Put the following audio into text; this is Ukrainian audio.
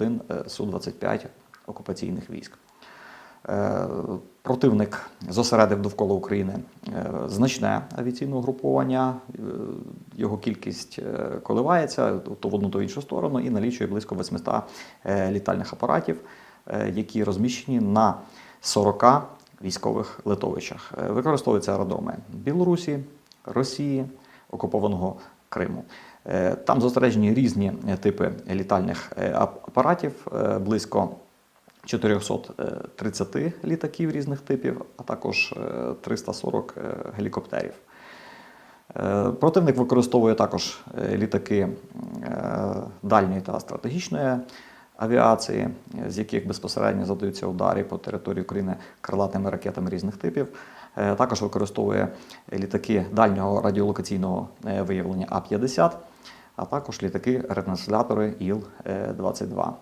один е, Су-25 окупаційних військ. Е, Противник зосередив довкола України е, значне авіаційне угруповання. Його кількість коливається то в одну, то в іншу сторону і налічує близько 800 е, літальних апаратів, які розміщені на 40 військових литовищах. Використовуються аеродроми Білорусі, Росії, окупованого Криму. Е, Там зосереджені різні е, типи літальних е, апаратів, близько 430 літаків різних типів, а також е, 340 е, гелікоптерів. Противник використовує також літаки дальньої та стратегічної авіації, е, з яких безпосередньо задаються удари по території України крилатими ракетами різних типів. Е, Також використовує літаки дальнього радіолокаційного е, виявлення А-50, а також літаки ретранслятори Іл-22.